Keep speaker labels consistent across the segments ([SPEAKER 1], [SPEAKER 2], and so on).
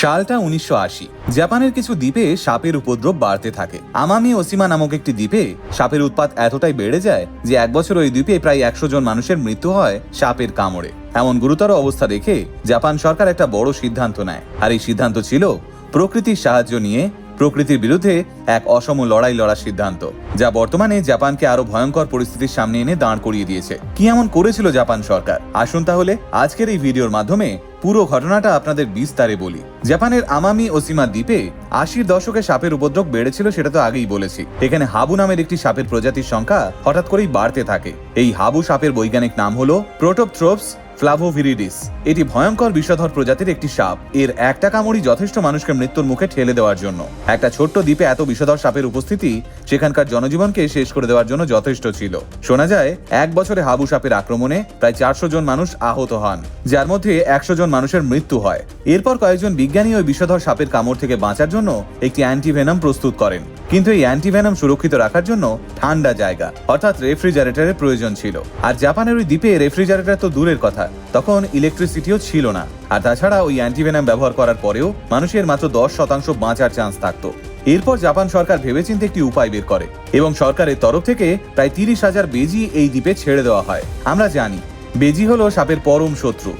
[SPEAKER 1] সালটা উনিশশো আশি। জাপানের কিছু দ্বীপে সাপের উপদ্রব বাড়তে থাকে। আমামি ওসিমা নামক একটি দ্বীপে সাপের উৎপাত এতটাই বেড়ে যায় যে এক বছর ওই দ্বীপে প্রায় একশো জন মানুষের মৃত্যু হয় সাপের কামড়ে। এমন গুরুতর অবস্থা দেখে জাপান সরকার একটা বড় সিদ্ধান্ত নেয়। আর এই সিদ্ধান্ত ছিল প্রকৃতির সাহায্য নিয়ে প্রকৃতির বিরুদ্ধে এক অসম লড়াই লড়ার সিদ্ধান্ত, যা বর্তমানে জাপানকে আরও ভয়ঙ্কর পরিস্থিতির সামনে এনে দাঁড় করিয়ে দিয়েছে। কি এমন করেছিল জাপান সরকার? আসুন তাহলে আজকের এই ভিডিওর মাধ্যমে পুরো ঘটনাটা আপনাদের বিস্তারে বলি। জাপানের আমামি ওসিমা দ্বীপে আশির দশকে সাপের উপদ্রব বেড়েছিল, সেটা তো আগেই বলেছি। এখানে হাবু নামের একটি সাপের প্রজাতির সংখ্যা হঠাৎ করেই বাড়তে থাকে। এই হাবু সাপের বৈজ্ঞানিক নাম হলো প্রোটোপথ্রোপস ফ্লাভোভিরিডিস এটি ভয়ঙ্কর বিষধর প্রজাতির একটি সাপ। এর একটা কামড়ই যথেষ্ট মানুষকে মৃত্যুর মুখে ঠেলে দেওয়ার জন্য। একটা ছোট্ট দ্বীপে এত বিষধর সাপের উপস্থিতি সেখানকার জনজীবনকে শেষ করে দেওয়ার জন্য যথেষ্ট ছিল। শোনা যায়, এক বছরে হাবু সাপের আক্রমণে প্রায় চারশো জন মানুষ আহত হন, যার মধ্যে একশো জন মানুষের মৃত্যু হয়। এরপর কয়েকজন বিজ্ঞানী ওই বিষধর সাপের কামড় থেকে বাঁচার জন্য একটি অ্যান্টিভেনাম প্রস্তুত করেন। কিন্তু এই অ্যান্টিভেনাম সুরক্ষিত রাখার জন্য ঠান্ডা জায়গা, অর্থাৎ রেফ্রিজারেটরের প্রয়োজন ছিল। আর জাপানের ওই দ্বীপে রেফ্রিজারেটর তো দূরের কথা, তখন ইলেকট্রিসিটিও ছিল না। আর তাছাড়া ওই অ্যান্টিভেনাম ব্যবহার করার পরেও মানুষের মাত্র দশ শতাংশ বাঁচার চান্স থাকতো। এরপর জাপান সরকার ভেবেচিন্তে একটি উপায় বের করে, এবং সরকারের তরফ থেকে প্রায় তিরিশ হাজার বেজি এই দ্বীপে ছেড়ে দেওয়া হয়। আমরা জানি, বেজি হলো সাপের পরম শত্রু।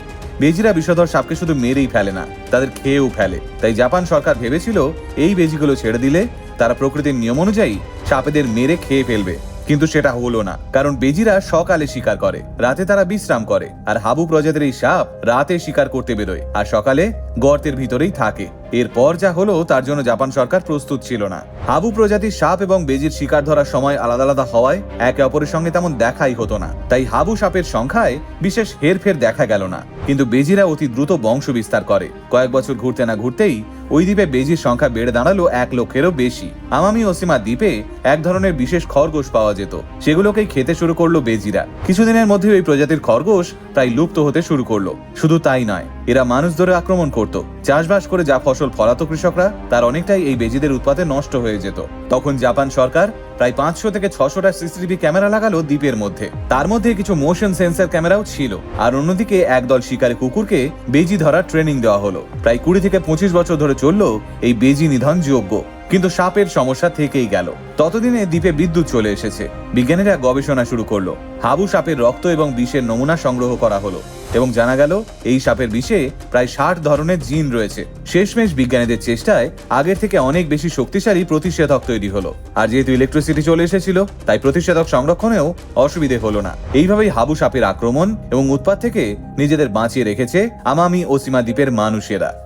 [SPEAKER 1] বেজিরা বিষধর সাপকে শুধু মেরেই ফেলে না, তাদের খেয়েও ফেলে। তাই জাপান সরকার ভেবেছিল, এই বেজিগুলো ছেড়ে দিলে তারা প্রকৃতির নিয়ম অনুযায়ী সাপেদের মেরে খেয়ে ফেলবে। কিন্তু সেটা হলো না, কারণ বেজিরা সকালে শিকার করে, রাতে তারা বিশ্রাম করে, আর হাবু প্রজাতির এই সাপ রাতে শিকার করতে বেরোয়, আর সকালে গর্তের ভিতরেই থাকে। এরপর যা হলো তার জন্য জাপান সরকার প্রস্তুত ছিল না। হাবু প্রজাতির সাপ এবং বেজির শিকার ধরার সময় আলাদা আলাদা হওয়ায় একে অপরের সঙ্গে তেমন দেখাই হতো না। তাই হাবু সাপের সংখ্যায় বিশেষ হেরফের দেখা গেল না। কিন্তু বেজিরা অতি দ্রুত বংশ বিস্তার করে। কয়েক বছর ঘুরতে না ঘুরতেই ওই দ্বীপে বেজির সংখ্যা বেড়ে দাঁড়াল এক লক্ষেরও বেশি। আমামি ওসিমা দ্বীপে এক ধরনের বিশেষ খরগোশ পাওয়া যেত। সেগুলোকেই খেতে শুরু করল বেজিরা। কিছুদিনের মধ্যে ওই প্রজাতির খরগোশ প্রায় লুপ্ত হতে শুরু করল। শুধু তাই নয় এরা মানুষ ধরে আক্রমণ করত। চাষবাস করে যা ফসল ফলাতো কৃষকরা, তার অনেকটাই এই বেজিদের উৎপাদে নষ্ট হয়ে যেত। তখন জাপান সরকার প্রায় পাঁচশো থেকে ছশোটা সিসিটিভি ক্যামেরা লাগালো দ্বীপের মধ্যে। তার মধ্যে কিছু মোশন সেন্সর ক্যামেরাও ছিল। আর অন্যদিকে একদল শিকারী কুকুরকে বেজি ধরার ট্রেনিং দেওয়া হলো। প্রায় কুড়ি থেকে পঁচিশ বছর ধরে চলল এই বেজি নিধন যোগ্য কিন্তু সাপের সমস্যা থেকেই গেল। ততদিনে দ্বীপে বিদ্যুৎ চলে এসেছে। বিজ্ঞানীরা গবেষণা শুরু করল। হাবু সাপের রক্ত এবং বিষের নমুনা সংগ্রহ করা হলো এবং জানা গেল, এই সাপের বিষে প্রায় ষাট ধরনের জিন রয়েছে। শেষমেশ বিজ্ঞানীদের চেষ্টায় আগের থেকে অনেক বেশি শক্তিশালী প্রতিষেধক তৈরি হলো। আর যেহেতু ইলেকট্রিসিটি চলে এসেছিল, তাই প্রতিষেধক সংরক্ষণেও অসুবিধে হলো না। এইভাবেই হাবু সাপের আক্রমণ এবং উৎপাত থেকে নিজেদের বাঁচিয়ে রেখেছে আমামি ওসিমা দ্বীপের মানুষেরা।